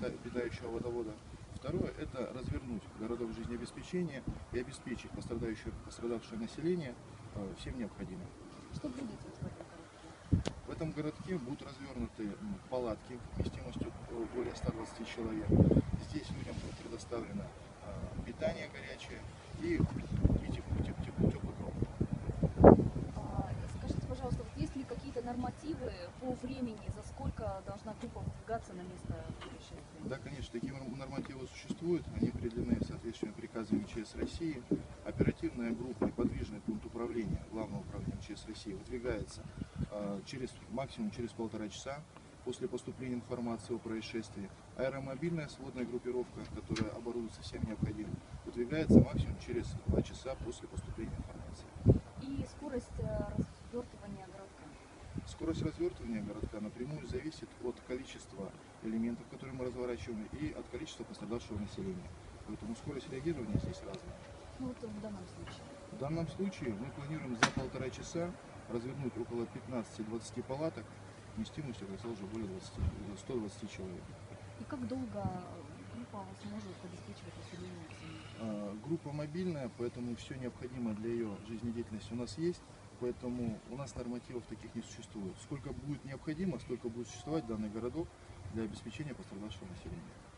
пита- питающего водовода. Второе – это развернуть городок жизнеобеспечения и обеспечить пострадающее, пострадавшее население э, всем необходимым. Что будет в этом городке? Будут развернуты палатки вместимостью э, более 120 человек. Здесь людям будет предоставлено э, питание горячее и, по времени, за сколько должна группа выдвигаться на место происшествия? Да, конечно, такие норм- нормативы существуют, они определены соответствующими приказами МЧС России. Оперативная группа и подвижный пункт управления Главного управления МЧС России выдвигается э, через максимум через полтора часа после поступления информации о происшествии. Аэромобильная сводная группировка, которая оборудуется всем необходимым, выдвигается максимум через два часа после поступления информации. И скорость э, развертывания городка? Скорость развертывания городка напрямую зависит от количества элементов, которые мы разворачиваем, и от количества пострадавшего населения. Поэтому скорость реагирования здесь разная. Ну вот в данном случае. В данном случае мы планируем за полтора часа развернуть около 15-20 палаток вместимостью, как сказал, уже более 20, 120 человек. И как долго группа вас может обеспечивать население? А, Группа мобильная, поэтому все необходимое для ее жизнедеятельности у нас есть. Поэтому у нас нормативов таких не существует. Сколько будет необходимо, столько будет существовать данный городок для обеспечения пострадавшего населения.